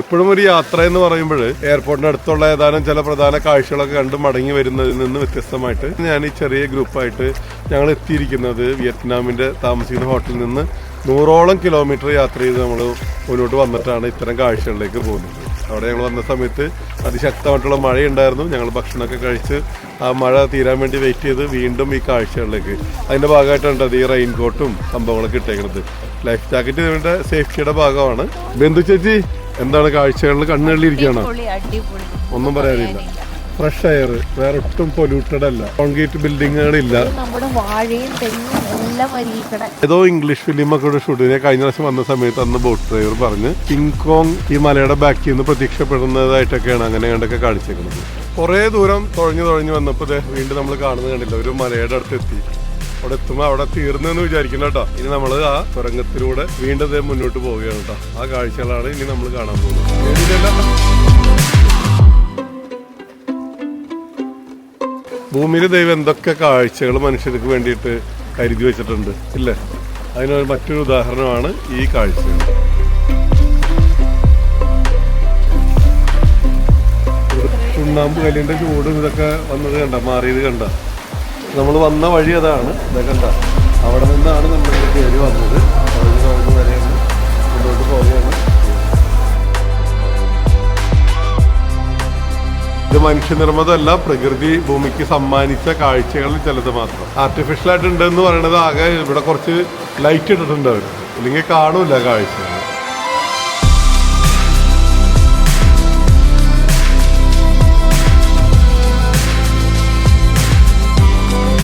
എപ്പോഴും ഒരു യാത്ര എന്ന് പറയുമ്പോൾ എയർപോർട്ടിന് അടുത്തുള്ള ഏതാനും ചില പ്രധാന കാഴ്ചകളൊക്കെ കണ്ട് മടങ്ങി വരുന്നതിൽ നിന്ന് വ്യത്യസ്തമായിട്ട് ഞാൻ ഈ ചെറിയ ഗ്രൂപ്പായിട്ട് ഞങ്ങൾ എത്തിയിരിക്കുന്നത് വിയറ്റ്നാമിന്റെ താമസിക്കുന്ന ഹോട്ടലിൽ നിന്ന് നൂറോളം കിലോമീറ്റർ യാത്ര ചെയ്ത് നമ്മൾ മുന്നോട്ട് വന്നിട്ടാണ് ഇത്തരം കാഴ്ചകളിലേക്ക് പോകുന്നത്. അവിടെ ഞങ്ങൾ വന്ന സമയത്ത് അതിശക്തമായിട്ടുള്ള മഴയുണ്ടായിരുന്നു. ഞങ്ങൾ ഭക്ഷണമൊക്കെ കഴിച്ച് ആ മഴ തീരാൻ വേണ്ടി വെയിറ്റ് ചെയ്ത് വീണ്ടും ഈ കാഴ്ചകളിലേക്ക് അതിന്റെ ഭാഗമായിട്ടുണ്ട് ഈ റെയിൻ കോട്ടും സംഭവങ്ങളൊക്കെ ഇട്ടേക്കുന്നത്. ലൈഫ് ജാക്കറ്റ് സേഫ്റ്റിയുടെ ഭാഗമാണ്. ബന്ധു ചേച്ചി എന്താണ് കാഴ്ചകളിൽ കണ്ണുകളിലിരിക്കുകയാണ്? ഒന്നും പറയാനില്ല. ഫ്രഷ് എയർ വേറെ ഒട്ടും പൊല്യൂട്ടഡ് അല്ല. കോൺക്രീറ്റ് ബിൽഡിങ്ങുകളില്ല ഏതോ ഇംഗ്ലീഷ് ഫിലിമൊക്കെ ഒരു ഷൂട്ടിനെ കഴിഞ്ഞ പ്രാവശ്യം വന്ന സമയത്ത് അന്ന് ബോട്ട് ഡ്രൈവർ പറഞ്ഞ് കിങ് കോങ് ഈ മലയുടെ ബാക്കിൽ നിന്ന് പ്രത്യക്ഷപ്പെടുന്നതായിട്ടൊക്കെയാണ് അങ്ങനെ കണ്ടൊക്കെ കാണിച്ചേക്കുന്നത്. കുറേ ദൂരം തുഴഞ്ഞു തുഴഞ്ഞു വന്നപ്പോൾ വീണ്ടും നമ്മൾ കാണുന്നത് കണ്ടില്ല. ഒരു മലയുടെ അടുത്ത് എത്തി അവിടെ എത്തുമ്പോൾ അവിടെ തീർന്നു എന്ന് വിചാരിക്കണം കേട്ടോ. ഇനി നമ്മൾ ആ തുരങ്കത്തിലൂടെ വീണ്ടും മുന്നോട്ട് പോവുകയാണ് കേട്ടോ. ആ കാഴ്ചകളാണ് ഇനി നമ്മൾ കാണാൻ പോകുന്നത്? ഭൂമിയിൽ ദൈവം എന്തൊക്കെ കാഴ്ചകൾ മനുഷ്യർക്ക് വേണ്ടിയിട്ട് കരുതി വെച്ചിട്ടുണ്ട് ഇല്ലേ? അതിനൊരു മറ്റൊരു ഉദാഹരണമാണ് ഈ കാഴ്ചകൾ ചുണ്ണാമ്പ് കല്ലിന്റെ ചൂടും ഇതൊക്കെ വന്നത് കണ്ട? മാറിയത് കണ്ട? നമ്മൾ വന്ന വഴി അതാണ്. കണ്ട. അവിടെ നിന്നാണ് നമ്മൾ കയറി വന്നത്. അവിടെ നിന്ന് വരെയാണ്. മുന്നോട്ട് പോവുകയാണ്. ഇത് മനുഷ്യനിർമ്മിതമല്ല. പ്രകൃതി ഭൂമിക്ക് സമ്മാനിച്ച കാഴ്ചകളിൽ ചിലത് മാത്രം. ആർട്ടിഫിഷ്യൽ ആയിട്ട് ഉണ്ടെന്ന് പറയണത് ആകെ ഇവിടെ കുറച്ച് ലൈറ്റ് ഇട്ടിട്ടുണ്ട് അവർ ഇല്ലെങ്കിൽ കാണൂല കാഴ്ച.